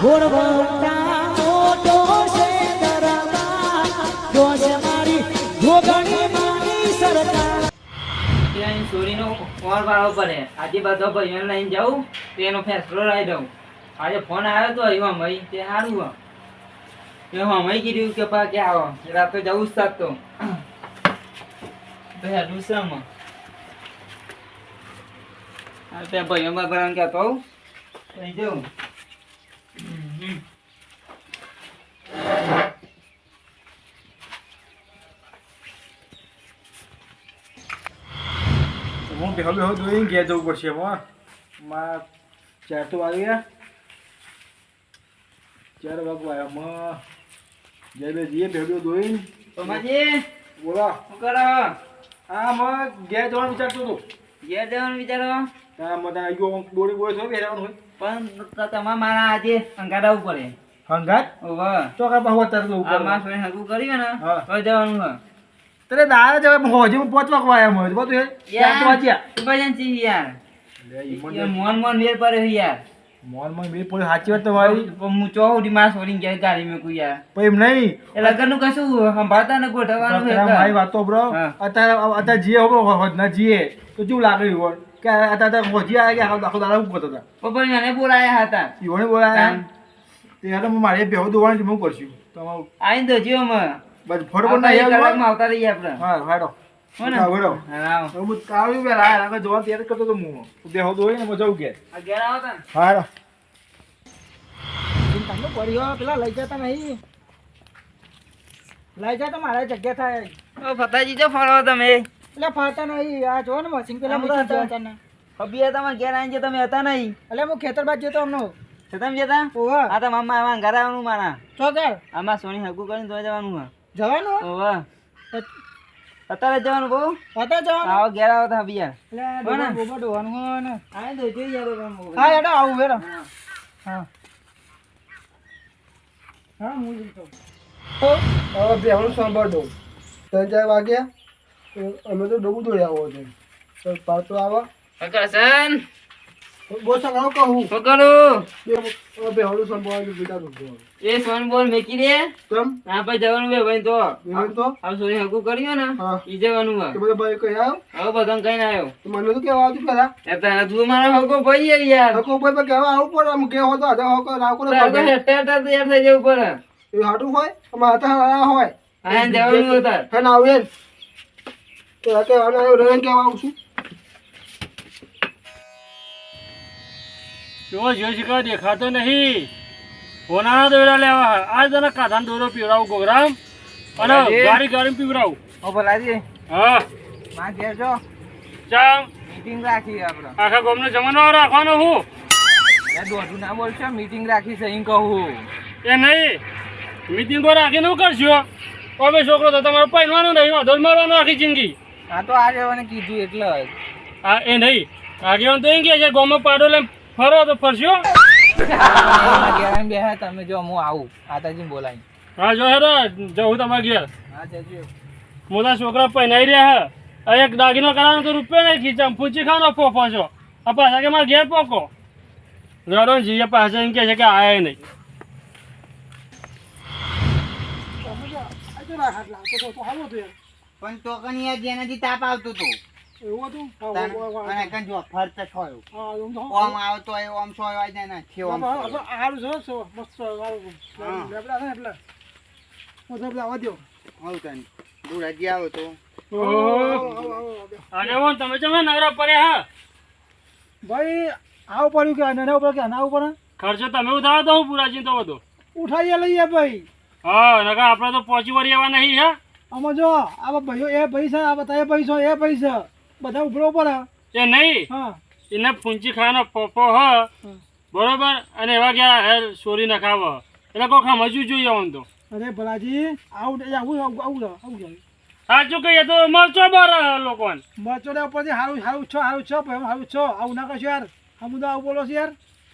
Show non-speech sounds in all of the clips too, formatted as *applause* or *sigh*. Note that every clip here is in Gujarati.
ઘોડવંટા મોટો છે ત્યાં આજે બધો ભાઈઓને લઈને જાઉં, તો એનો ફેસલો લાવી દઉં. આજે ફોન આવ્યો તો એવા મય, તે સારું હો મય કીધું કે પા કે આવો? રાતે જવું જ થાત તો. તો હેડું છે આમાં ભાઈઓ બરાબર કહેતો લઈ જાઉં. હું બેહો બેહો દોઈને ઘેર જવું પડશે એમાં માં ચાર તો આવી ગયા ચાર વાગવા આવ્યા માં જય બે જઈએ બેહો બેહો દોઈને પમાજી બોલો. શું કરો? હા માં ઘેર જવાનું વિચારતો હતો. ઘેર જવાનું વિચારો? હા માં આવી ગયો બોડી બોડી થોડી બેહવાનું હોય. પણ તો મારા આજે અંગાડાવું પડે. હંગાત? ઓવે. તો કા બહુ અત્યારે લો આ માસ મે હગું કરી ને તો જવાનું હે તરે દાડા જવે હોજે હું પાંચ વાગવા આવ્યા મને બધું ચાર તો તું ભજન ચી યાર. લે, મને- યાર મોન મોન મેર પર યાર. મોનમાં બે પોલી સાચી વાત તમારી. પણ હું ચો ઉડી માસ વળી ગયા ગાડી મેકું યાર. પણ એમ નહીં. એ લગનનું કશું સંભાળતા ને ગોઠવવાનું મારી વાતો બ્રો. અત્યારે અત્યારે જીએ હો ના જીએ. તો કેવું લાગે ઈવોન કે અત્યારે મોજી આવ્યા કે આખો આખો દાડા ઊભો હતા પપ્પા મને બોલાયા હતા. ઈવણે બોલાયા. તે હેડો હું મારે બેહો દોવાનું હું કરશું. તમારું આઈ દો જીઓ મ બસ ફરવો ના યાર કલાકમાં આવતા રહીએ આપણે. હા હાડો. લઈ જતા નહીં. લઈ જતા મારા જગ્યા થાય. ઓ ફતાજી જો ફરો તમે. એટલે ફરતા નહીં આ જો ને મશીન પેલા મૂકી તો દો હતા. ખબીએ તમે ઘેર આવીને તમે હતા નહીં. એટલે હું ખેતર બાજુ જતો હમણો. તો તમે જતા? ઓવા આ તો મામા આમાં ઘરે આવવાનું મારા. ચોકર આમાં સોની હગું કરીને તો જવાનું હા જવાનું? ઓવે અત્યારે જવાનું બહુ? અત્યારે જવાનું? આવો ઘેર આવો તો બિયાર એટલે બોબા ડોવાનું હોય ને. આય તો જોઈ યાર તમે હા હેડો આવું હેડો. હા. હા. હા હું જ કહું. હવે બેહવાનું સાંભળ દઉં ત્રણ ચાર વાગ્યા. અમે તો ડબુ દોડી આવો છે. પાછો આવો. પ્રકાશન બોસા સગાડો કહું. શું કરું બેહવાનું સંભાળવાનું વિચારું એ સોન બોલ મેકી દે. તમ આ પછી જવાનું બે ભાઈ તો. એમ તો? આ સોની હકુ કર્યો ને ઈ જવાનું વા તો બધા ભાઈ કઈ આવ્યો? હવે બધા કઈ ના આવ્યો મને તો કેવા આવતું પેલા. એ તારે તું મારા હગો ભાઈ યાર યાર. હકો ભાઈ પર કહેવા આવું પડે આમ કેવો હતો આધા હકો રાખો તો ભાઈ. હેઠે હેઠે તૈયાર થઈ જવું પડે. એ હાટું હોય? અમાર હાથે હોય. હા જવાનું હતા ફેન હે ના આવે તો આ આવું છું. જો જો દેખાતો નહીં. હોના દોરા લેવા આજ તને કાધાનો દોરો પીવડાવું ગોગરામ. અને. ગાડી ગાડી પીવડાવું. ઓ ભલાજી હા. માં ઘેર ચામ મીટિંગ રાખી આપણે આખા ગામનો જમાનો રાખવાનો હું. એ દોઢું ના બોલશો મીટિંગ રાખી છે એમ કહું એ નહીં. મિટિંગો રાખીને શું કરશો? અમે છોકરો તો તમારે પહેરવાનું નહીં વાંધો મારવાનો આખી જિંદગી. આ તો આગેવાને કીધું એટલે જ. આ એ નહીં. આગેવાન તો એમ કહે છે ગામમાં પાડો લઈને ફરો તો ફરશો એમાં ઘેર આવીને તમે જો હું આવું. આતાજી બોલાવી હા જો હેરો જવું તમારા ઘેર. હા જજો. મોટા છોકરા પહેરાઈ રહ્યા હે. આ એક દાગીનો કરાવવાનો તો રૂપિયો નહીં ખીચામ પૂછી ખાનો ફોફો છો આ પાછા કે મારે ઘેર પોકો? રડો જીએ પાછા એમ કહે છે કે આયા નહીં. પણ તો કની જેનાથી તાપ આવતો હતો? અને કન જો ફરતે છોયો ઓમ આવતો હોય ઓમ છોયો હોય ને છે ઓમ છોયો. આવું તને. દુરાજી આવો તો. આગેવાન તમે ચમે નવરા પડ્યા હા? ભાઈ આવું પડ્યું કે આના ઉપર કે આના ઉપર? ખર્ચો તમે ઉઠાવો તો હું પૂરાજી તો બધો ઉઠાઈએ લઈએ ભાઈ. હા નકા આપણે તો પહોંચી વળી એવા નહીં હા? આમાં જો આ ભાઈઓ એ પૈસા આ બધા એ પૈસો એ પૈસા બધા ઉભરો પડે. એ નહીં હા. એને ફૂંચી ખાવાનો પપ્પો હ બરોબર? અને એવા ગયા હેર સોરી નખાવ એટલે કોઈ સમજવું જોઈએ આમ તો. અરે ભલાજી આવું આવું આવું આવું સાચું કહીએ તો મરચો બર લોકોને. ને ઉપરથી હારું સારું છો સારું છો ભાઈ સારું છો. આવું ના કરશો યાર. હમ તો આવું બોલો છો યાર.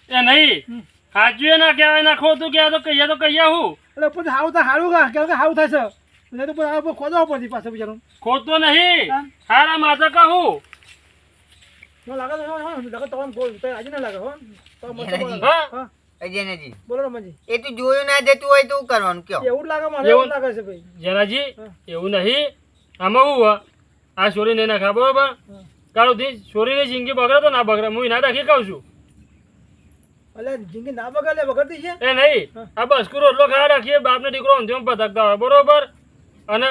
એ નહીં. સાચું એ ના કહેવાય ના ખોટું કહેવાય તો કહીએ તો કહીએ હું. એટલે ઉપરથી સારું થાય સારું કા? સારું એટલે તો ખોદવા પડતી બિચારું નહીં. કહું. લાગે તો હા, લાગે આજે ના લાગે હો. તો મરચો એનાજી. બોલે. હા. હા બોલો રમણજી. એ તો જોયું ના જતું હોય તો કરવાનું કયો? એવું લાગે મને એવું? એવું લાગે છે ભાઈ. જનાજી એવું નહીં. આમાં હું આ છોરી નહીં નાખા બરોબર? કાળુથી છોરીની જિંદગી બગડે તો ના બગડે હું ના રાખી કહું છું. એટલે જિંદગી ના બગાડે બગડતી છે? એ નહીં. આ બસ કુરો રોટલો ખાવા રાખીએ બાપને દીકરો અંધ્યો ભટકતા હોય બરોબર? અને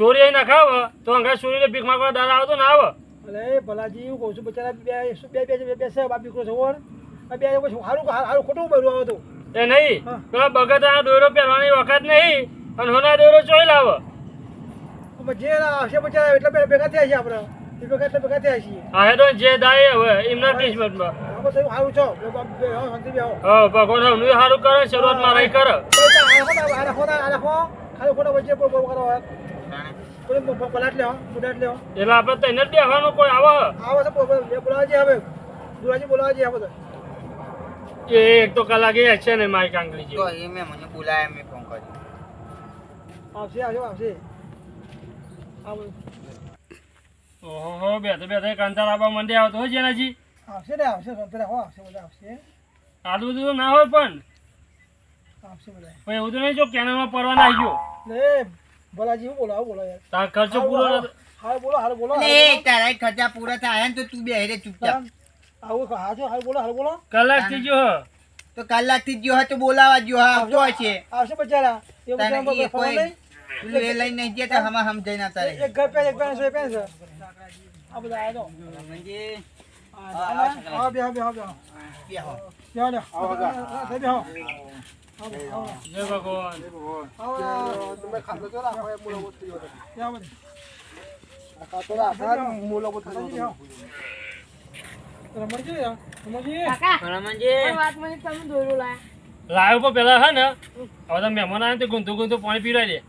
ચોરી અહીં ના ખાવ તો અંગા ચોરીને ભીખ માંગવા દાદા આવતો ના આવે અરે ભલાજી હું કહું છું બચારા બે બે બે બે બેસે બાપ દીકરો આ બે પછી સારું સારું ખોટું બન્યું આવે તો એ નહીં હા. પેલા બગતા દોરો પહેરવાની વખત નહીં અને હોના દોરો ચોઈ લાવો જે આવશે બચારા એટલે બે- ભેગા થયા છે આપણે ભેગા ભેગા થયા છીએ આ હેડો જે દાય હવે એમના કિસ્મતમાં સારું છો બે બે હો, બે હો. હા ભગવાન સારું કરે શરૂઆતમાં રહી કરે ખાલી ખોટા વચ્ચે બહુ બહુ કરો કોઈ પલાટ લેવા પલાટ લેવા એટલે આપણે તો એને જ બેસવાનું કોઈ આવે? આવે છે બોલાવજે બ- બોલાવા જઈએ હવે. દુરાજી બોલાવજે જઈએ તો. એ એક તો કલાક એ છે ને મારી કાંગલી તો એ મેં મને બોલાયા મેં ફોન કર્યો. આવશે આવશે આવશે. આવો. ઓહો બે તો બે આબા મંડે આવવા માંડ્યા આવતો હોય જેનાજી આવશે ને આવશે સંતરા હો આવશે બધા આવશે. આટલું બધું તો ના હોય પણ. એવું તો નહીં જો કેનાલમાં પરવાના આવી ગયો લે ભલાજી હું બોલાવો બોલો યાર તાર ખર્ચો પૂરો હાલ બોલો હાલ બોલો લે તારા ખર્ચા પૂરા થાય ને તો તું બે હેરે ચૂપચાપ આવું હાજો હાલ બોલો હાલ બોલો કલાક થઈ ગયો તો કલાકથી ગયો તો બોલાવા ગયો હા આવતો છે આવશે બચારા એ બચારા ફોન નહીં તું લે લઈ નહીં ગયા તો હમા જઈ ના તારે એક ઘર પે એક પેન છે પેન આ બધા આ જો હા બે હા બે હા બે હા બે હા બે હા જય ભગવાન તમે ખાતો છો રાખો ખાતો રાખો લાવ્યો પણ પેલા હે ને હવે તો મહેમાન આવે તો ગુંતું ગુંતું પાણી પીવડાવી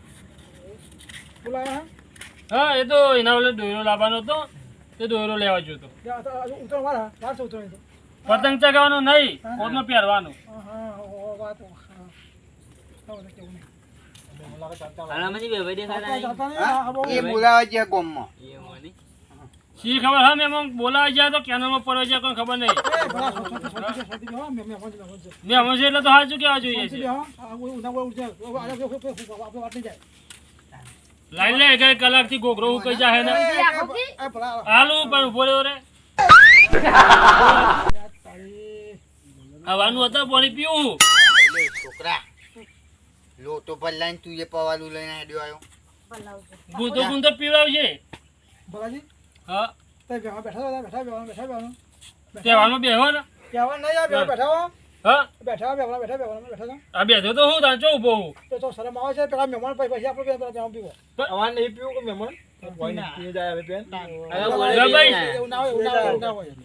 દે હા એ તો એના ઓલે દોયરો લાવવાનો હતો તે દોયરો લેવા જોતો હા ઉતર મારા વાર છે ઉતર તો પતંગ ચગાવવાનું નહીં કોટનો પહેરવાનું બોલાવા જાય તો કેનાલમાં પડવા જાય કોઈ ખબર નહીં. મે એટલે તો કેવા જોઈએ લે ગઈ કલાકથી ગોગરો ઉકઈ જાય ને. હાલું પણ ઊભો રહ્યો રે. *laughs* હવાનું હતા પાણી પીવું. લોટો ભરલાઈને તું એ પવાલું લઈને હેડ્યો આવ્યો ગુંતો ગુંદો પીવડાવજે ભલાજી? હા. તે બેહો બેઠા બેઠા બેહો બેઠા બેહો તહેવારમાં બેહો ને. કહેવા નહીં આ બેહો બેઠા હો હા. બેઠા બેહો બેઠા બેહો બેઠા આ બેઠો તો હું તાંચો હું. તો તો શરમ આવે છે પેલા મહેમાન પછી પછી આપણે પેલા ત્યાં પીવો. અમાર નહીં પીવું કે મહેમાન?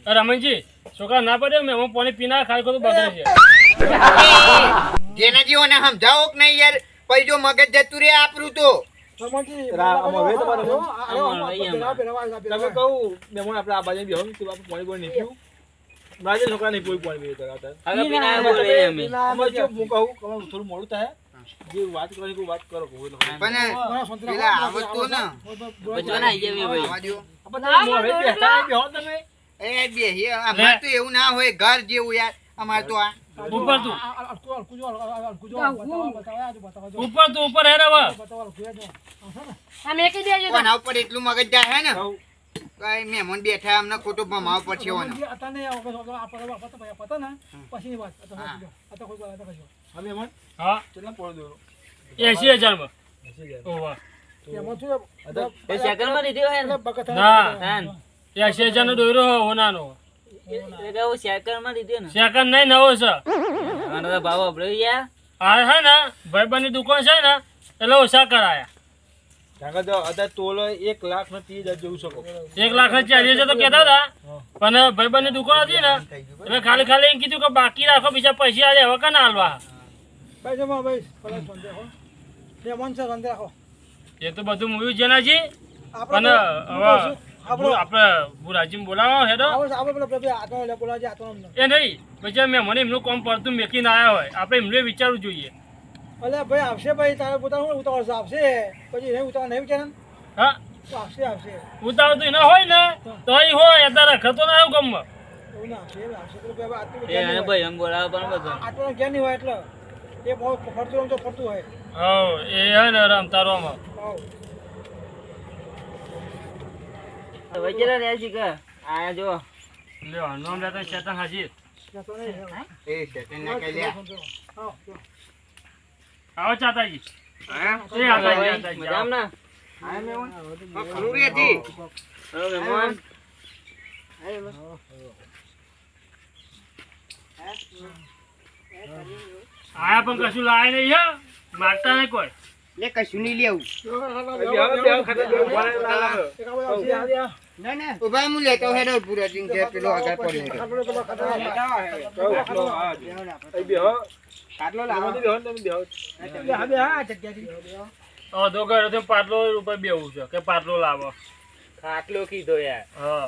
રમણજી છોકરા ના પડે મહેમાન પાણી પીના ખાલી ખોટું બગડે છે *laughs* જેના જીવોને સમજાવો કે નહીં યાર? પછી જો મગજ જતું રે આપરું તો છોકરા નહીં કોઈ પાણી થોડું મોડું થાય. જે વાત કરવાની કોઈ વાત કરો કોઈ પણ પેલા ખાવા ને? બચવા ના આવી જાય ભાઈ. આવવા દ્યો. આપણે બેઠા બેહો તમે. એ બે અમારે તો એવું ના હોય ઘર જેવું યાર. અમારે તો આ ઉપર તું. ઉપર તું ઉપર હે રવા. ઉપર એટલું મગજ જાય હે ને. કઈ મહેમાન બેઠા અમને ખોટું ભમાવ પડશે અત્યારે પતા- ને, પછીની વાત. મહેમાન. હા. કેટલા પોળો દોરો? એસી હજારમાં. બેસી જાય. ઓવા એમાં શું એ સેકન્ડમાં લીધી હોય ને. ના. એસી હજારનો હો ને. સેકન્ડ નહીં નવો છે. ભાવ અભળ્યો યાર. આ ને ભાઈબંધની દુકાન છે ને એટલે ઓછા કરાયા. કારણ કે અત્યારે તોલો એક લાખ ને ત્રીસ હજાર શકો. એક લાખ ચાલીસ હજાર તો કહેતા હતા. પણ ભાઈબંધની દુકાન હતી ને એટલે ખાલી ખાલી એમ કીધું કે બાકી રાખો બીજા પૈસા આલે હવે કાના હાલવા? ભાઈ જમા ભાઈ ભલે શાંતિ રાખો. મહેમાન છે શાંતિ રાખો. એ તો બધું મૂવી જેનાજી પણ આપણે હવે આપણે બુરાજીને બોલાવો હેડો. એ નહીં પછી મેં મને એમનું કામ પડતું મેકીને આવ્યા હોય આપણે એમનું વિચારવું જોઈએ અલે ભાઈ આવશે ભાઈ તારે પોતાનું શું ઉતાવળ છે આવશે પછી નહીં ઉતાવળ નહીં વિચારે હા તો આવશે આવશે ઉતાવળ તો એના હોય ને તો અહીં હોય અત્યારે રખતો ના આવ્યો ગમમાં એવું ના છે આવશે. ભાઈ એમ બોલાવો પણ બધું આટલું ઘેર નહીં હોય એટલે એ બહુ ફરતું રમતો ફરતું હોય. હા એ હે ને રમતા રમો કેટલા રહ્યા છે કે? આ જો. લ્યો નોમ લેતા શેતાન હાજી. એ સેટિંગ ને કરી લે આવો ચાતાજી. હા? એ આતાજી મજામ? ના હા ખરું રે જી. હવે મહેમાન આયા પણ કશું લાય નહીં હે? મારતા નહીં કોઈ. લે કશું નહીં લેવું. ના ના. ઊભા હું લેતો હેડો પૂરા દિન કે પેલો આગળ પડી લેતો ખાટલો પેલો ખાટલો. કાટલો લાવો. બે હા, બે હા, અધો કર્યો પાટલો બેવું છે કે પાટલો લાવો. ખાટલો કીધો યાર. હા.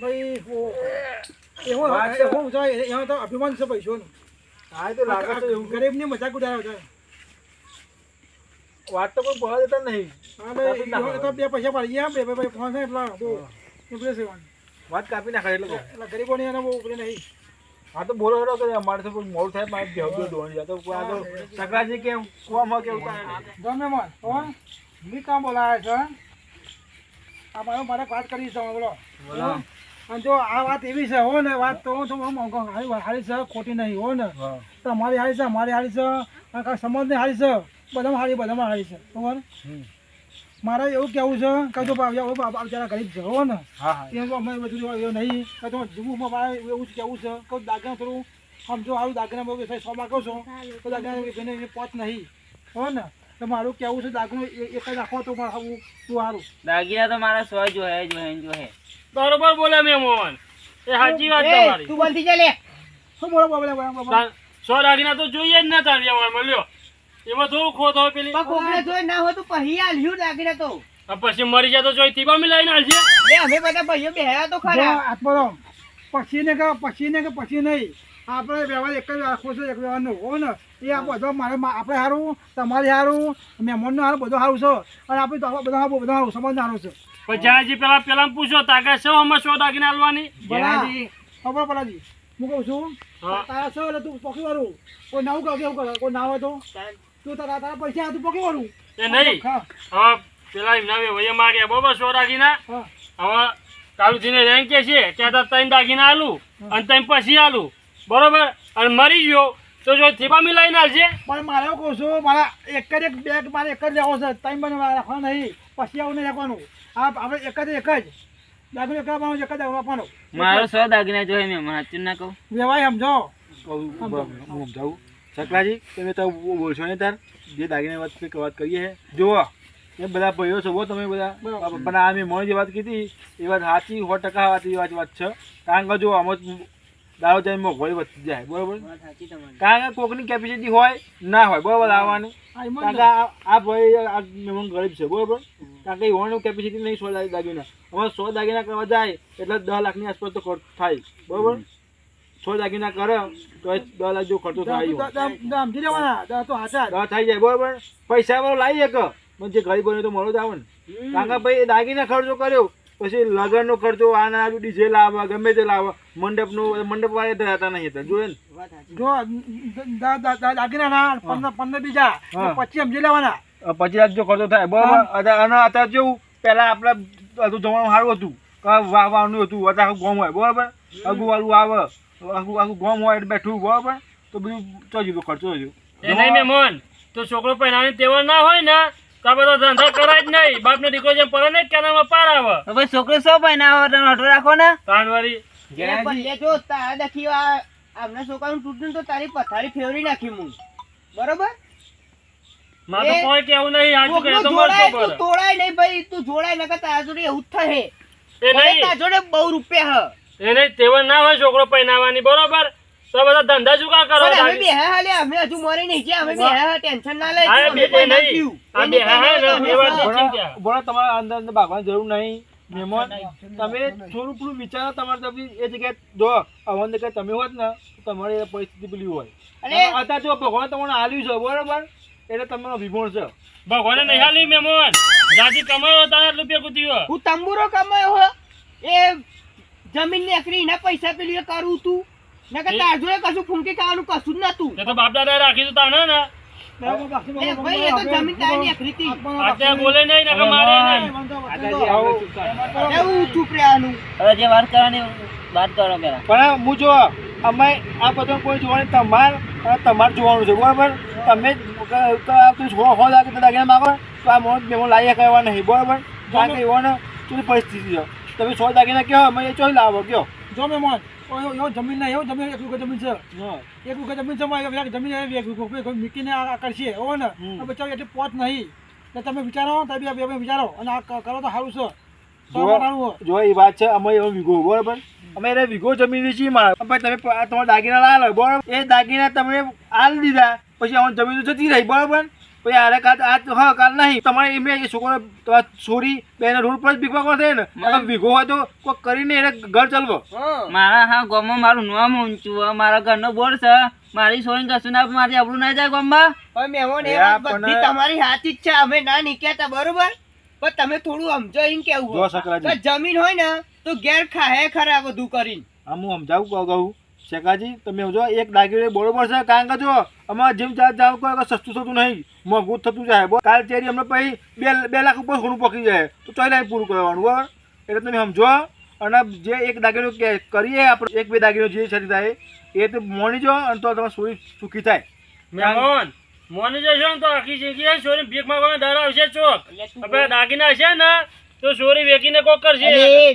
ભાઈ, ઓ, એવો એવો ઊંચો એમાં તો અભિમાન છે પૈસોનું. ગરીબની મજાક ઉડાવે છે. વાત તો કોઈ પડવા દેતા નહીં. હા, તો બે પૈસા પડી ગયા, બે- બે- બે ફોન છે એટલા, બહુ. ઉપરે છે વાત કાપી નાખે એટલે એટલે ગરીબોની એને બહુ ઉપરે નહીં. હા તો બોલો હેડો કે અમારે તો કોઈ મોડું થાય મારે બેહુ બેહુ જાય. તો આ તો સકરાજી કેમ? કોમ કેવું ગમે જો કોણ મી કામ બોલાવે છે આ મારો વાત કરી છે બોલો. અને જો આ વાત એવી છે હો ને વાત તો તો મોંઘો હારી છે ખોટી નહીં હો ને. તમારી હારી છે મારી હારી છે સમાજની હારી છે? બધામાં હારી બધામાં હારી છે બરાબર? મારે એવું કેવું છે કે જો બાપ- જરા ગરીબ છે હો ને. એમ તો અમે બધું એવું નહીં. કે તો જીવું મારે એવું જ કેવું છે કે દાગીના થોડું આમ જો સારું દાગીના સો માગો છો તો દાગીના પોત નહીં હો ને. તો મારું કેવું છે દાગીનું એક જ રાખો તો મારું તું સારું દાગીના તો મારા સો જો હે જો હે જો હે બરોબર બોલે મેમોન એ સાચી વાત તમારી. તું બોલતી જા લે શું બોલો બોલે સો દાગીના તો જોઈએ જ ન તારી વ્યવહારમાં લ્યો. એમાં થોડું ખોટ હોય પેલી. પણ કોકને જોઈ ના હોય તો પછી આલ્યું દાગીના તો. આ પછી મરી જાય તો જોઈ તીબા મે લઈને આલજે લે અમે બધા ભાઈઓ બેહ્યા તો ખરા. આત્મરો પછી ને કે પછી ને કે પછી નહીં. આપણે વ્યવહાર એક જ રાખવો છે એક વ્યવહારનો હો ને. એ આ બધો મારે આપણે સારું તમારે સારું મહેમાનનું સારું બધું સારું છે. અને આપણે તો બધા બધા સારું સમાજ સારું છે. પણ જયાજી પેલા પેલા પૂછો તાકા છે આમાં સો દાગીને આલવાની ભલા ખબર પડાજી. હું કહું છું હા. તારા છે એટલે તું પોકી વાળું? કોઈ નાવું કહો કેવું કરે? કોઈ ના હોય તો? તું તારા તારા પૈસા તું પોકી વાળું? એ નહીં. હા પેલા નવે વયે માગ્યા બરોબર સો દાગીના. હવે કાલુજીને રેન્ક કે છે ત્યાં ત્રણ દાગીના આલું અને ત્રણ પછી આલું બરોબર? અને મરી ગયો. તો જો થીપા લઈને આવજે પણ મારે એવું કહું છું મારા એક જ એક બેગ મારે એક જ લેવો છે. ટાઈમ બને રાખવાનો નહીં. પછી આવું નહીં રાખવાનું. આ આપણે એક જ એક જ. દાગીનો એક છે, એક જ આપવાનો. મારો સો દાગીના જો હે મહેમાન સાચું ના કહું. વ્યવહાર સમજો. હું સમજાવું સકલાજી તમે તો બોલશો નહીં તાર. જે દાગીના વાત વાત કરીએ છે જુઓ એ બધા ભાઈઓ છો તમે બધા. પણ આ મેં મોણ જે વાત કીધી. એ વાત સાચી સો ટકા વાત વાત છે. કારણ કે જો આમાં જ દારૂ જાય મોંઘવારી વધતી જાય બરોબર? કારણ કે કોકની કેપેસિટી હોય ના હોય બરોબર આવવાની આ એમ જ કારણ કે આ આ ભાઈ આ મહેમાન ગરીબ છે બરોબર? કારણ કે હોવાનું કેપેસિટી નહીં સો દાગીના. હવે સો દાગીના કરવા જાય એટલે દસ લાખની આસપાસ તો ખર્ચ થાય બરોબર? સો દાગીના કરે તો દસ લાખ જેવો ખર્ચો થાય. જ. દસ થઈ જાય બરોબર? પૈસા વાળો લાવી એક. પણ જે ગરીબ હોય તો મળો જ આવે ને. કારણ કે ભાઈ દાગીના ખર્ચો કર્યો પછી લગનનો ખર્ચો આના ડીજે લાવવા ગમે તે લાવવા. મંડપનું મંડપ વાળે ધરાતા નહીં હતા. જોયે ને? જો દાગીના ના પંદર પંદર બીજા. પછી સમજી લેવાના. પછી આજ જો ખર્ચો થાય. બરાબર. અને અત્યારે જેવું પેલા આપણે હતું જમવાનું સારું હતું. વાવવાનું વાહ હતું. અત્યારે આખું ગોમ હોય. બરાબર? આગું વાળું આવે. આખું આખું ગોમ હોય એટલે બેઠું. બરાબર? તો બધું ચોજી ખર્ચો એ નહીં મહેમાન તો છોકરો પહેરાવાની તેવડ ના હોય ને તો ધંધો કરાય જ નહીં. બાપનો દીકરો જેમ પડે ને કેનામાં પાર આવે. તો છોકરો સો ભાઈ આવે તમે હટો રાખો ને. તાણવાળી લે પણ લે જો તારા દખી આ આમને છોકરાનું તૂટ્યું તો તારી પથારી ફેરવી નાખી હું બરોબર? મારે કોઈ કેવું નહીં આજુ તો મારે તોડાય નહીં ભાઈ તું જોડાય નકર તારા જોડે એવું થશે. એ નહીં. તારા જોડે બહુ રૂપિયા હ. એ નહીં તેવડ ના હોય છોકરો પહેરાવાની બરોબર? તો બધા ધંધા શું કા કરો અમે બેહ્યા હાલે અમે હજુ મરી નહીં ગયા અમે બેહ્યા ટેન્શન ના લઈ. હા, અમે બે- કોઈ ના નહીં. આ બે હા, હા, એ વાત હા. બોલો તમારે અંદર અંદર ભાગવાની જરૂર નહીં. મહેમાન તમે થોડું થોડું વિચારો તમારે તમે એ જગ્યાએ જો અવન જગ્યાએ તમે હોત ને તો તમારી પરિસ્થિતિ પેલી હોય. અને અત્યારે જો ભગવાન તમને હાલ્યું છે બરોબર? એટલે તમારો વિભોણ છે. ભગવાને નહીં હાલ્યું મહેમાન. જાજી કમાયો તારા રૂપિયા કુતીયો હું તંબુરો કમાયો હો. એ જમીન ને એકરી એના પૈસા પેલું એ કરું તું. નકર તાર જોડે કશું ફૂંકી ખાવાનું કશું જ નતું તો બાપ દાદા રાખી તો તાને ને. એ ભાઈ એ તો જમીન તારની એકરી હતી. અત્યારે બોલે નહીં ને કે મારે નહીં. એવું ચૂપ રહેવાનું? હવે જે વાત કરવાની વાત કરો હું જો અમે આ બધું કોઈ જોવાની તમાર તમારે જોવાનું છે બરોબર? તમે હો લાગે તો દાગીના માગો. તો આ મોત મેમો લાયા કહેવા નહીં બરોબર? કારણ કે કેવી પરિસ્થિતિ છે. તમે સો દાગીના કહો અમે એ ચોઈ લાવો કયો જો મહેમાન એવો જમીન ના એવો જમીન એક વીઘો જમીન છે. એક વીઘો જમીન છે જમીન આવે એક વીઘો. કોઈ મીકીને આ કરશે એવો ને? બચાવ એટલે પોત નહીં. એટલે તમે વિચારો તમે બી વિચારો. અને આ કરો તો સારું છે. જો એ વાત છે અમે એવો વીઘો બરોબર? અમે એને વીઘો જમીન વેચી મારે. તમે તમારા દાગીના લાવે બરાબર? એ દાગીના તમે આલ દીધા. પછી અમારી જમીન જતી રહી બરાબર? પછી આરે કાત આ તો હા કાલ નહીં. તમારે એમ એ છોકરો તમારે છોરી બેને રોડ પર જ ભીખવા કોણ થાય ને અગર ભીખો હોય તો કોઈ કરીને એને ઘર ચાલવો. મારા હા ગામમાં મારું નામ ઊંચું. મારા ઘરનો બોર્ડ છે. મારી છોરી કશું ના મારી આપણું ના જાય ગામમાં? હવે મેમોન એ પણ- બધી તમારી હાથી જ છે. અમે ના નીકળ્યા તા બરોબર? પણ તમે થોડું સમજો એમ કેવું જમીન હોય ને તો ઘેર ખાહે ખરા બધું કરીને. આમ હું સમજાવું કહું? શેકાજી તમે જો એક દાગીનો બરોબર છે કારણ કે જો અમારે જેમ જાત જાવ કોઈ સસ્તું થતું નહીં. મોંઘું થતું જાય. બરાબર. કાલ ચેરી અમને પછી બે બે લાખ ઉપર થોડું પકી જાય. તો ચોઈ લાખ પૂરું કરવાનું બરાબર એટલે તમે સમજો. અને જે એક દાગીનો કે કરીએ આપણે એક બે દાગીનો જે છે થાય એ તો મોની જો અને તો તમારે સોરી સુખી થાય. મહેમાન મોની જશો ને તો આખી જિંદગી સોરી ભીખ માંગવાનો ડર આવશે ચોક. હવે દાગીના છે ને તો સોરી વેકીને કોક કરશે.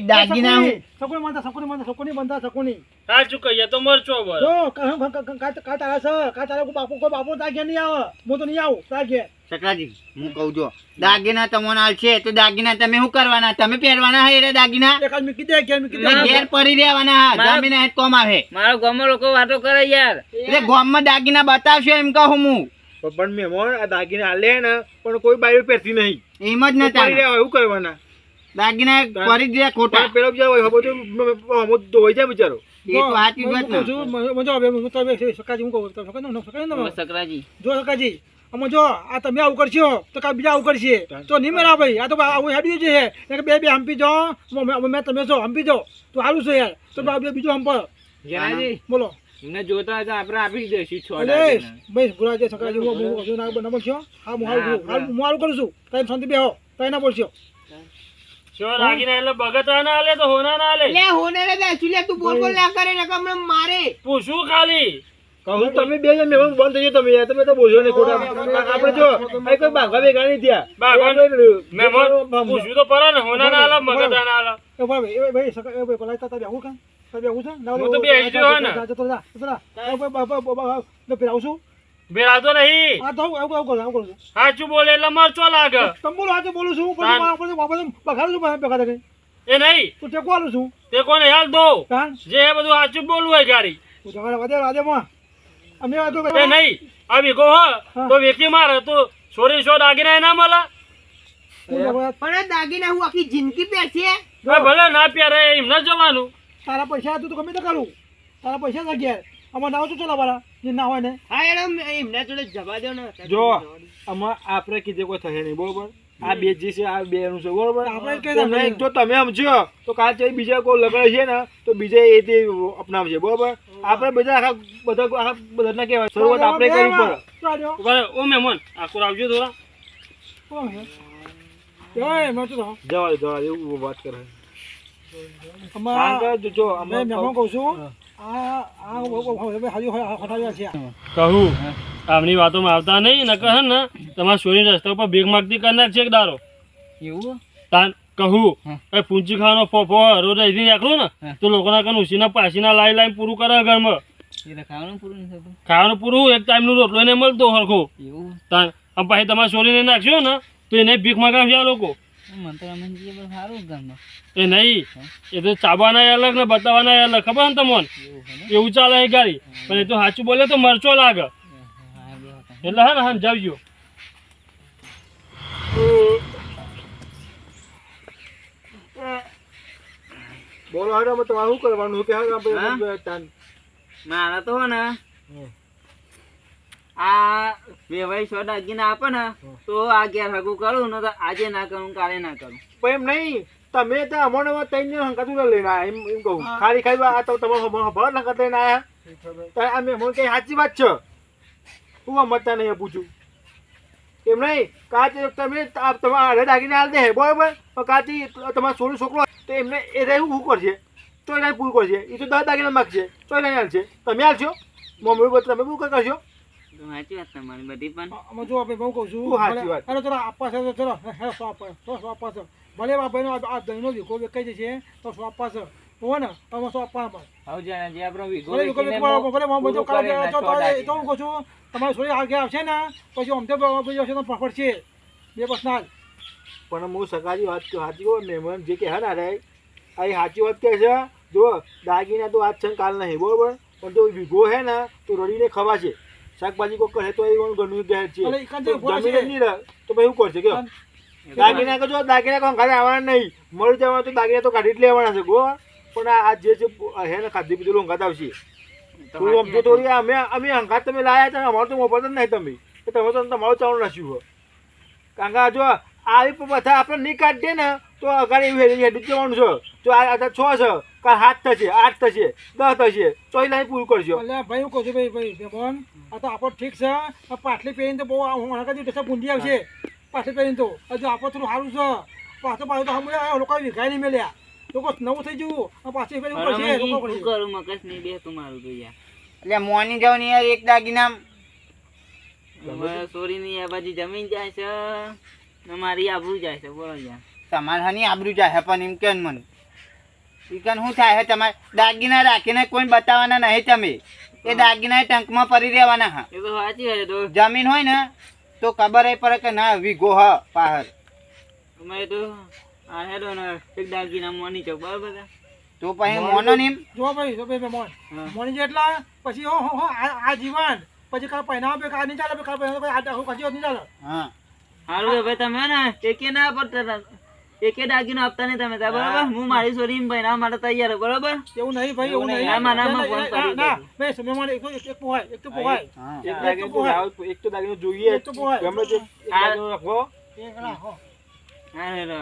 સકુની સકોની બંધા સકોની બંધા સકોની બંધા સકોની સાચું કહીએ? તો મરચો બોલ જો કા કા કા તારા છે કા તારા બાપુ કોઈ બાપુ દાગે નહીં આવે. હું તો નહીં આવું દાગે સકરાજી હું કહું છું દાગીના તમને આલશે તો દાગીના તમે શું કરવાના? તમે પહેરવાના હે રે દાગીના? એક આદમી કીધે કે મી કીધે ઘેર પડી રહેવાના હા જમીન હે કોમ આવે. મારા ગામમાં લોકો વાતો કરે યાર. એટલે ગામમાં દાગીના બતાવશે એમ કહું હું. પણ મેમોન આ દાગીના આલે ને પણ કોઈ બાયું પહેરતી નહીં. એમ જ તો નતા પડી રહ્યા હોય એવું કરવાના. દાગીના કરી દે ખોટા. પેલો બીજા હોય હવે બધું અમુક ધોઈ જાય બિચારો. એ તો હાથી જ ના. જો મજો આવે હું તમે સકાજી હું કહું તમે કહો નો સકાજી નો સકરાજી. જો સકાજી અમે જો આ તમે આવું કરશો તો કા બીજા આવું કરશે. તો નહીં મેળા ભાઈ આ તો આવું હેડ્યું છે. કે બે બે હંપી જાઓ મેં મેં તમે છો હંપી જાઓ તો સારું છે યાર. તો બીજું હંપો બોલો. એમને જોતા હતા આપણે આપી દઈશું અરે ભાઈ ગુરા જે સકાજી હું હું ના ના બોલશો. હા હું હારું કરું છું. કઈ શાંતિ બેહો. કઈ ના બોલશો. જો દાગીના એટલે બગતવા ના આલે તો હોના ના આલે લે હોને રે બેસી લે તું બોલ બોલ ના કરે નકર હમણાં મારે પૂછું ખાલી કહું તમે બે જણ મહેમાન બંધ થઈ તમે યાર તમે તો બોલશો નહીં ખોટા આપણે જો કોઈ બાંધવા ભેગા નહીં થયા તો ને હોના ના આલે ના આલે એ ભાઈ એ ભાઈ સકા એ ભાઈ કોલાઈ તાતા બેહું કાં તાતા બેહું છે ના તો બેસી ગયો હે ને. જતો જા જતો જા એ ભાઈ બાબા બાબા ને પેલા છું બેરાતો નહીં. આ તો આવું આવું કરું આવું કરું. સાચું બોલે એટલે મરચો લાગે. તમે બોલો બોલું છું પણ તાન. બાબત બગાડું છું થઈને એ નહીં. તું ટેકો આલું છું. ટેકો કોને હાલ દો? જે હે બધું સાચું બોલવું હોય ગાડી. તું જગાડે વાદે વાદે માં અમે વાતો કરે નહીં. આ વિકો હ. તો વેકી મારે. તો છોરી છો દાગીના ના મળે. પણ દાગીના હું આખી જિંદગી પહેરશે? ભલે ના પ્યારે એમ ન જવાનું. તારા પૈસા હતું તો ગમે તો કરું. તારા પૈસા જ અગિયાર. અમારે નાવ તો વાળા જે ના હોય ને? હા એડમ એમના જોડે જવા દો ને. જો અમાર આપણે કીધે કોઈ થશે નહીં બરોબર? આ બે જે છે આ બે નું છે બરોબર? આપણે જો તમે સમજો તો કાલ ચાઈ બીજા કોઈ લગન છે ને તો બીજા એ તે અપનાવશે બરોબર? આપણે બધા આખા બધા આખા બધા ના કહેવાય. શરૂઆત આપણે કરવી પડે. ઓ મહેમાન આખું આવજો થોડા. જવા જવા એવું વાત કરે. અમારા- જો અમે મહેમાન કહું છું. આ કહું આમની વાતોમાં આવતા નહીં ને કહે ને તમારા સોરી રસ્તા ઉપર ભીખ માગતી કરી નાખશે એક દારો એવું? તાન કહું એ પૂંચી ખાવાનો ફોફો રોજ અહીંથી નાખલો ને તો લોકોના કન ઉસીના પાસીના લાઈ લાઈ પૂરું કરે ઘરમાં. ખાવાનું પૂરું એક ટાઈમનું રોટલો એને મળતો હરખો. એવું? તાન આમ પછી તમારે સોરીને નાખશો ને તો એને ભીખ માગાવશે આ લોકો. પણ સારું ગામમાં. એ નહીં એ તો ચાબાના અલગ ને બતાવવાના અલગ ખબર ને તમને? એવું એવું ચાલે એ ગાડી. પણ એ તો સાચું બોલે તો મરચો લાગે. એટલે હે ને હા જાવજો બોલો હાડો તમારે શું કરવાનું? કે મારા તો હે ને આ વેવાઈ સો દાગીના આપે ને તો આ ગેર હગું કરું ને તો આજે ના કરું કાલે ના કરું. પણ એમ નહીં તમે તો અમને તઈને હંકાતું લઈને આયા એમ એમ કહું. ખાલી ખાલી આ તો તમે ભર હંકાત લઈને આયા. તો આ મેં મને કઈ સાચી વાત છે? હું મતતા નહીં પૂછું. એમ નહીં કાચી તમે આ તમારા હારે દાગીને હાલ દે બરાબર? પણ કાચી તમારો છોકરો છોકરો તો એમને એ રહે હું કરશે? તો એને પૂરું કરશે. એ તો દસ દાગીના માગશે. તો એને હાલશે. તમે હાલશો? મમ્મી તમે પૂરું કરશો સાચી વાત તમારી બધી પણ. અમે જો આપણે બહુ કહું છું સાચી વાત? અરે ચલો આપવા છે ચલો હે, હે, સો આપવા તો સો આપવા છે. ભલે આ ભાઈનો આ- દહીંનો વિકો વેચાઈ જશે તો સો આપવા છે. હો ને આમાં સો આપવા અમારે હવે જ્યાં જે આપણો વિકો વેચવા ભલે મારો બધો કાલે તો તો તો હું કહું છું તમારી સોરી આગે આવશે ને પછી અમતે બીજો હશે તો પકડ છે. બે પર્સનલ પણ હું સકારી વાત સાચી કહું મહેમાન જે કહે ને રે આ સાચી વાત કહે છે. જો દાગીના તો આજ છે ને કાલ નહીં બરોબર? પણ જો વિગો હે ને તો રડીને ખવાશે. શાકભાજી કોઈ કહે તો એ ઘરનું ગેર છે. જે જમીન નહીં રહે તો ભાઈ શું કરશે કે દાગીના કહો જો દાગીના કોઈ ઘરે આવવાના નહીં. મળી જવાના તો દાગીના તો કાઢી જ લેવાના છે ગો. પણ આ જે છે હે ને ખાધી પીધેલું હંગાત આવશે. તો થોડું વાત. થોડી અમે અમે હંગાત તમે લાયા છે અમારું તો મોફત જ નહીં તમે. તમે તો તમારું ચાલુ નાખ્યું હોય. કારણ કે જો આવી બધા આપણે નહીં કાઢીએ ને તો અગાડી એવી હેડી જવાનું છે. તો આ આ છ છે કાલ સાત થશે આઠ થશે દસ થશે ચોઈ લાઈન પૂરું કરજો. એટલે ભાઈ હું કહું છું ભાઈ ભાઈ ભગવાન આ તો આપણો ઠીક છે. પાછલી પાટલી પહેરીને તો બહુ હું ડસા બુંદી આવશે. પાટલી પહેરીને તો. હજુ આપણું થોડું સારું છે. પાછો પાછું તો હમણાં લોકો વિઘાય નહીં મેલ્યા. લોકો નવું થઈ ગયું. આ પાછી ફેરી ઉપર છે લોકો શું કરું મગજ નહીં બેસતું મારું તો યાર. એટલે મોની જાવ ને યાર એક દાગીના સોરી ની આ બાજુ જમીન જાય છે મારી આબરૂ જાય છે બોલો યાર. તમારે હની આબરું જાય પણ એમ કે મને ચિકન કન શું થાય હે તમારે દાગીના રાખીને કોઈ બતાવવાના નહીં તમે એ દાગીના ટંકમાં પડી રહેવાના હા જમીન હોય ને તો ખબર એ પડે કે ના વીઘો હ પાહર અમે તો આ હેડો ને એક દાગીના મોની ચોક બરાબર તો પછી મોનો નીમ જો ભાઈ જો ભાઈ મોન હા. મોની જેટલા પછી હો હો હો આ આ જીવન પછી કાલ પહેનાવ બે કાલ નહીં ચાલે કાલ પહેનાવ આ ડાકુ કશી નહીં ચાલે હા હારું હવે તમે ને કે ના પડતા એકે દાગીનો આપતા નહીં તમે ત્યાં બરાબર? હું. મારી સોરી ભાઈ માટે તૈયાર બરાબર? એવું નહીં ભાઈ એવું નહીં. ના, નામાં ના, ફોન કરી ના બે સમય માટે એક એક પોહાય એક તો પોહાય એક દાગીનો તો. એક તો દાગીનો જોઈએ. એક તો પોહાય. ગમે તે એક દાગીનો રાખો. એક ના, હો. હા હેડો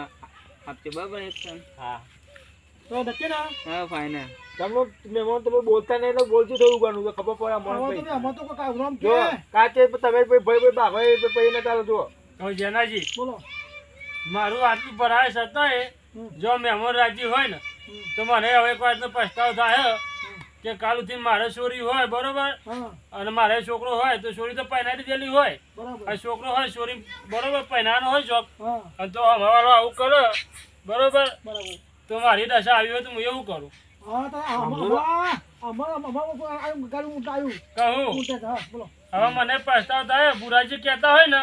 આપજો બરાબર એક સન તો નક્કી ના? હા ફાઇનલ તમે મહેમાન તમે બોલતા નહીં તો બોલજો થોડું ઘણું. તો ખબર પડે મને. ભાઈ, તો કાવરામ કે. કાચે તમે ભાઈ ભાઈ ભાઈ ભાઈ ના ચાલો જો જેનાજી. બોલો. મારું આટલું ભરાય છતાંય. જો મહેમાન રાજી હોય ને તો મને હવે એક વાતનો પસ્તાવ થાય કે કાલુથી મારે ચોરી હોય બરોબર? અને મારે છોકરો હોય તો ચોરી તો પહેનારી દેલી હોય. છોકરો હોય ચોરી બરોબર પહેનાનો હોય શોખ અને તો અમારો આવું કરો બરોબર? બરાબર. તો મારી દશા આવી હોય તો હું એવું કરું. હવે મને પસ્તાવ થાય બુરાજી કહેતા હોય ને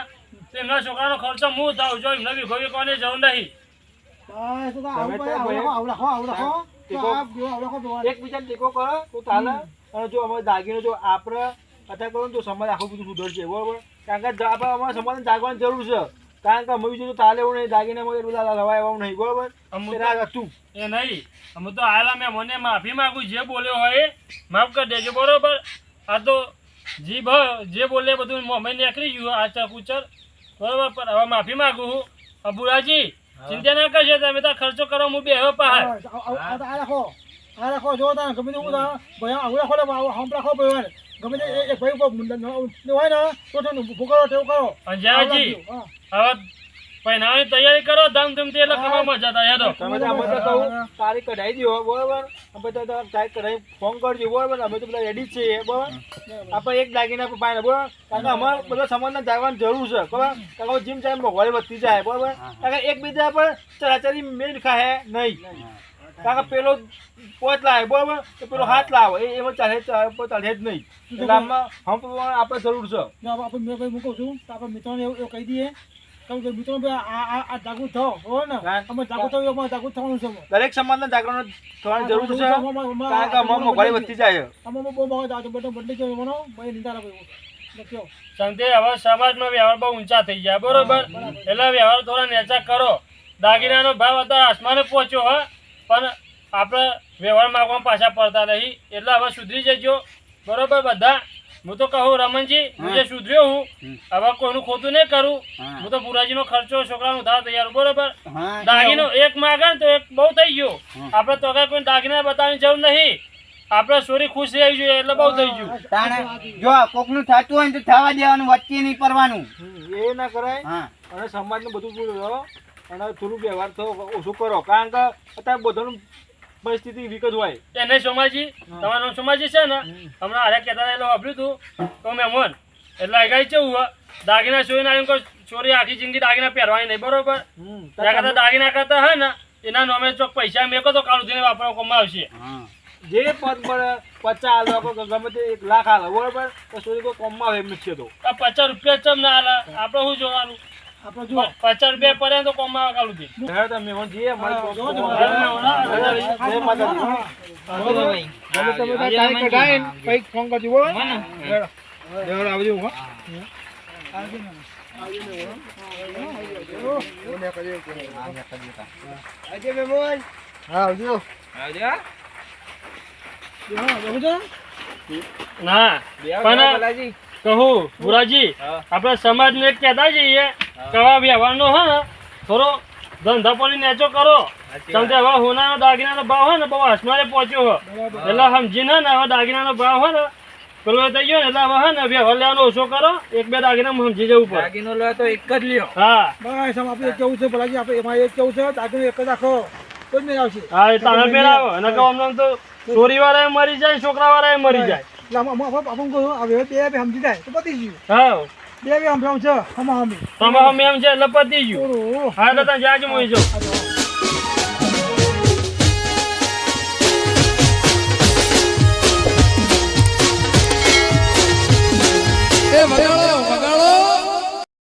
એમના છોકરાનો ખર્ચો હું થાઉં જો એમને વિખો કોને જવું નહીં. બસ તો આવું બે એકબીજાને ટેકો કરો ચાલે અને જો અમારે દાગીનો જો આપણે કરો તો સમાજ આખું બધું સુધરશે બરોબર? કારણ કે આપણે અમારા સમાજને જાગવાની જરૂર છે. કારણ કે અમે બીજું તો ચાલે એવું નહીં દાગીનામાં એટલું બધા લવાય એવું નહીં બરોબર? એ નહીં અમે તો આયેલા મેં મને માફી માંગુ જે બોલ્યો હોય એ માફ કરી દેજો બરોબર? આ તો જીભ જે બોલે બધું મોંમાં નીકળી ગયું આ ચકુચર. બરોબર પણ હવે માફી માંગુ હું. અબુરાજી ચિંતા ના કરશો તમે તો ખર્ચો કરો હું બે હવે પહાડ આ રાખો. આ રાખો જો તાને ગમે તે હું ભાઈ આવું રાખો ને હમ રાખો ભાઈ ગમે તે એક ભાઈ ઉપર હોય ને તો તમે ઊભું કરો તેવું કરો. અને જયાજી હા. હવે પહેનાવાની તૈયારી કરો ધામધૂમથી એટલે ખબર મજા થાય હેડો. તમે તો અમે તો કહું તારીખ કઢાઈ દો બરોબર? અમે તો તો તારીખ કઢાઈ ફોન કરજો બરોબર? અમે તો બધા રેડી છીએ બરોબર? આપણે એક દાગીના પર પાણી બરોબર? કારણ કે અમારે બધા સમાજને જાગવાની જરૂર છે બરોબર? કારણ કે જીમ જાય મોંઘવારી વધતી જાય બરોબર? કારણ કે એકબીજા પર ચરાચરી મેળ ખાય નહીં. કારણ કે પેલો પોચ લાવે બરોબર? તો પેલો હાથ લાવે એ એમાં ચાલે ચાલે જ નહીં. એટલે આમાં હમ આપણે જરૂર છે. આપણે મેં ભાઈ મૂકું છું તો આપણે મિત્રોને એવું એવું કહી દઈએ દરેક સમાજને જાગરણ થવાની જરૂર છે કારણ કે અમારો મોંઘવારી વધતી જાય સમજે હવે સમાજમાં વ્યવહાર બહુ ઊંચા થઈ ગયા બરોબર? એટલે વ્યવહાર થોડા નેચા કરો. દાગીનાનો ભાવ અત્યારે આસમાને પહોંચ્યો હોય પણ આપણે વ્યવહાર માગવા પાછા પડતા નહીં. એટલે હવે સુધરી જજો. બરોબર બધા? હું તો કહું રમણજી હું જે સુધર્યો હું આવા હવે કોઈનું ખોટું નહીં કરું. હું. તો બુરાજીનો ખર્ચો છોકરાનો ધાર તૈયાર બરોબર દાગીનો એક માગે ને તો એક બહુ થઈ ગયો. આપણે તો આગળ કોઈ દાગીના બતાવવાની જરૂર નહીં. આપણે સોરી ખુશ રહેવી જોઈએ એટલે બહુ થઈ ગયું. તાણે જો કોકનું થતું હોય ને તો થવા દેવાનું વચ્ચે નહીં પડવાનું એ ના કરાય. અને અને સમાજનું બધું પૂરું અને થોડું વ્યવહાર થયો ઓછું કરો. કારણ કે અત્યારે બધાનું પરિસ્થિતિ વિકટ હોય એને સોમાજી તમારું સોમાજી છે ને? હમણાં હારે કહેતા હતા એટલે વાપર્યું હતું તો મહેમાન એટલે આગળ કેવું હોય દાગીના ચોરી ના ચોરી આખી જિંદગી દાગીના પહેરવાની નહીં બરોબર? ત્યાં કરતા દાગીના કરતા હોય ને એના નામે ચોક પૈસા મેકો તો કાળું થઈને વાપરવા કોમાં આવશે. જે પદ મળે પચાસ હાલો કે ગમે તે એક લાખ હાલો બરોબર? તો સોરી કોઈ કોમમાં આવે નથી તો આ પચાસ રૂપિયા ચમ ના હાલે આપણે શું જોવાનું? આપણે જો પચાસ રૂપિયા પડે તો કોમા આવે છે તમે જઈએ જો, ગમે તમે કઢાઈને ફોન કરજો બોલો આવજો હો. આવજો હા. ના પણ ભલાજી. કહું ગુરાજી આપણે સમાજને એક કહેતા જઈએ કવા વ્યવહારનો હે ને થોડો ધંધા પાણી નેચો કરો. સમજે હવે હોનાનો દાગીનાનો ભાવ હોય ને બહુ આસમાને પહોંચ્યો હો. એટલે સમજીને ને હવે દાગીનાનો ભાવ હોય ને પેલો થઈ ગયો ને એટલે હવે હે ને વ્યવહાર લેવાનો ઓછો કરો એક બે દાગીનામાં સમજી જવું પડે. દાગીનો લે તો એક જ લ્યો. હા. બસ આપણે એક કેવું છે ભલાજી આપણે એમાં એક કેવું છે દાગીનો એક જ રાખો કોઈ નહીં આવશે. હા એ તમે પહેરાવો અને કહો આમ તો ચોરી વાળા મરી જાય છોકરા વાળા મરી જાય. એટલે આમાં- આમાં આપણે કહ્યું હવે બે બે સમજી જાય તો પતી ગયું હા બે બે સમજાવું છે હમા હમી તમે અમે એમ છે એટલે પતી ગયું હા એટલે તમે જાજો મોઈ જાઓ એ મર્યાદા